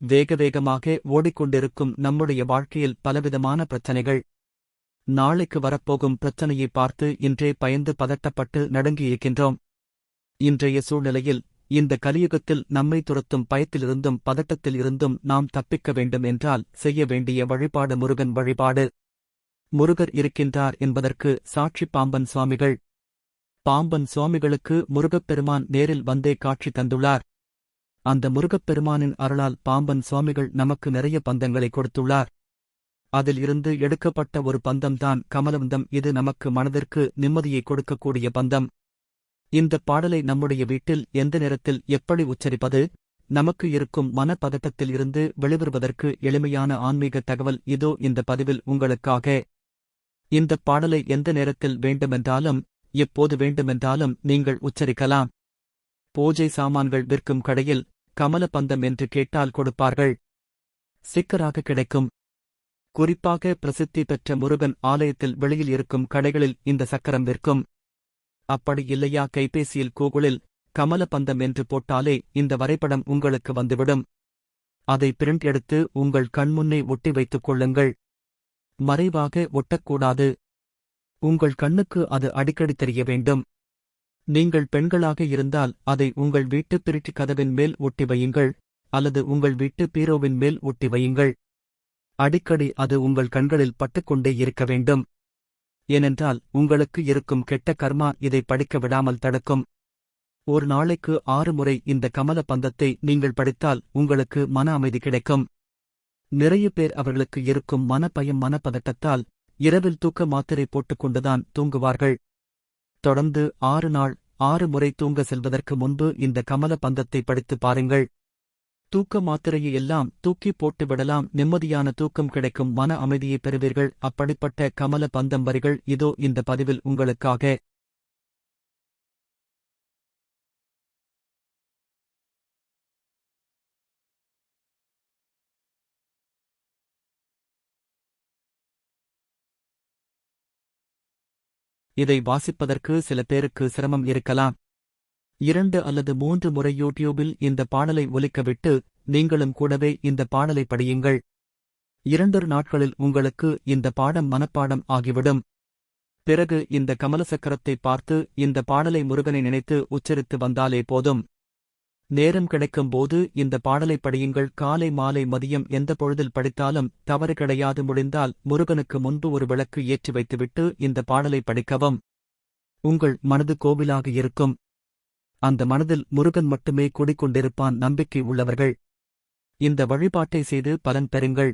வேக வேகமாக ஓடிக்கொண்டிருக்கும் நம்முடைய வாழ்க்கையில் பலவிதமான பிரச்சனைகள். நாளைக்கு வரப்போகும் பிரச்சனையை பார்த்து இன்றே பயந்து பதட்டப்பட்டு நடுங்கியிருக்கின்றோம். இன்றைய சூழ்நிலையில் இந்த கலியுகத்தில் நம்மை துரத்தும் பயத்திலிருந்தும் பதட்டத்திலிருந்தும் நாம் தப்பிக்க வேண்டும் என்றால் செய்ய வேண்டிய வழிபாடு முருகன் வழிபாடு. முருகர் இருக்கின்றார் என்பதற்கு சாட்சி பாம்பன் சுவாமிகள். பாம்பன் சுவாமிகளுக்கு முருகப்பெருமான் நேரில் வந்தே காட்சி தந்துள்ளார். அந்த முருகப்பெருமானின் அருளால் பாம்பன் சுவாமிகள் நமக்கு நிறைய பந்தங்களை கொடுத்துள்ளார். அதில் இருந்து எடுக்கப்பட்ட ஒரு பந்தம்தான் கமலவந்தம். இது நமக்கு மனதிற்கு நிம்மதியை கொடுக்கக்கூடிய பந்தம். இந்த பாடலை நம்முடைய வீட்டில் எந்த நேரத்தில் எப்படி உச்சரிப்பது? நமக்கு இருக்கும் மனப்பதட்டத்தில் இருந்து வெளிவருவதற்கு எளிமையான ஆன்மீக தகவல் இதோ இந்த பதிவில் உங்களுக்காக. இந்த பாடலை எந்த நேரத்தில் வேண்டுமென்றாலும் எப்போது வேண்டுமென்றாலும் நீங்கள் உச்சரிக்கலாம். பூஜை சாமான்கள் விற்கும் கடையில் கமல பந்தம் என்று கேட்டால் கொடுப்பார்கள். சிக்கராக கிடைக்கும். குறிப்பாக பிரசித்தி பெற்ற முருகன் ஆலயத்தில் வெளியில் இருக்கும் கடைகளில் இந்த சக்கரம் விற்கும். அப்படி இல்லையா? கைபேசியில் கூகுளில் கமல பந்தம் என்று போட்டாலே இந்த வரைபடம் உங்களுக்கு வந்துவிடும். அதை பிரிண்ட் எடுத்து உங்கள் கண்முன்னே ஒட்டி வைத்துக் கொள்ளுங்கள். மறைவாக ஒட்டக்கூடாது. உங்கள் கண்ணுக்கு அது அடிக்கடி தெரிய வேண்டும். நீங்கள் பெண்களாக இருந்தால் அதை உங்கள் வீட்டு பிரிட்டி கதவின் மேல் ஒட்டி வையுங்கள் அல்லது உங்கள் வீட்டு பீரோவின் மேல் ஒட்டி வையுங்கள். அடிக்கடி அது உங்கள் கண்களில் பட்டுக்கொண்டே இருக்க வேண்டும். ஏனென்றால் உங்களுக்கு இருக்கும் கெட்ட கர்மா இதை படிக்க விடாமல் தடுக்கும். ஒரு நாளைக்கு ஆறு முறை இந்த கமல பந்தத்தை நீங்கள் படித்தால் உங்களுக்கு மன அமைதி கிடைக்கும். நிறைய பேர் அவர்களுக்கு இருக்கும் மனப்பயம் மனப்பதட்டத்தால் இரவில் தூக்க மாத்திரை போட்டுக்கொண்டுதான் தூங்குவார்கள். தொடர்ந்து ஆறு நாள் ஆறு முறை தூங்க செல்வதற்கு முன்பு இந்த கமல பந்தத்தை படித்து பாருங்கள். தூக்க மாத்திரையை எல்லாம் தூக்கி போட்டுவிடலாம் நிம்மதியான தூக்கம் கிடைக்கும். மன அமைதியை பெறுவீர்கள். அப்படிப்பட்ட கமல பந்தம் வரிகள் இதோ இந்த பதிவில் உங்களுக்காக. இதை வாசிப்பதற்கு சில பேருக்கு சிரமம் இருக்கலாம். இரண்டு அல்லது மூன்று முறை யூடியூபில் இந்த பாடலை ஒலிக்கவிட்டு நீங்களும் கூடவே இந்த பாடலை படியுங்கள். இரண்டொரு நாட்களில் உங்களுக்கு இந்த பாடம் மனப்பாடம் ஆகிவிடும். பிறகு இந்த கமலசக்கரத்தை பார்த்து இந்த பாடலை முருகனை நினைத்து உச்சரித்து வந்தாலே போதும். நேரம் கிடைக்கும் போது இந்த பாடலை படியுங்கள். காலை மாலை மதியம் எந்த பொழுதில் படித்தாலும் தவறு கிடையாது. முடிந்தால் முருகனுக்கு முன்பு ஒரு விளக்கு ஏற்றி வைத்துவிட்டு இந்த பாடலை படிக்கவும். உங்கள் மனது கோவிலாக இருக்கும். அந்த மனதில் முருகன் மட்டுமே குடிக்கொண்டிருப்பான். நம்பிக்கை உள்ளவர்கள். இந்த வழிபாட்டை செய்து பலன் பெறுங்கள்.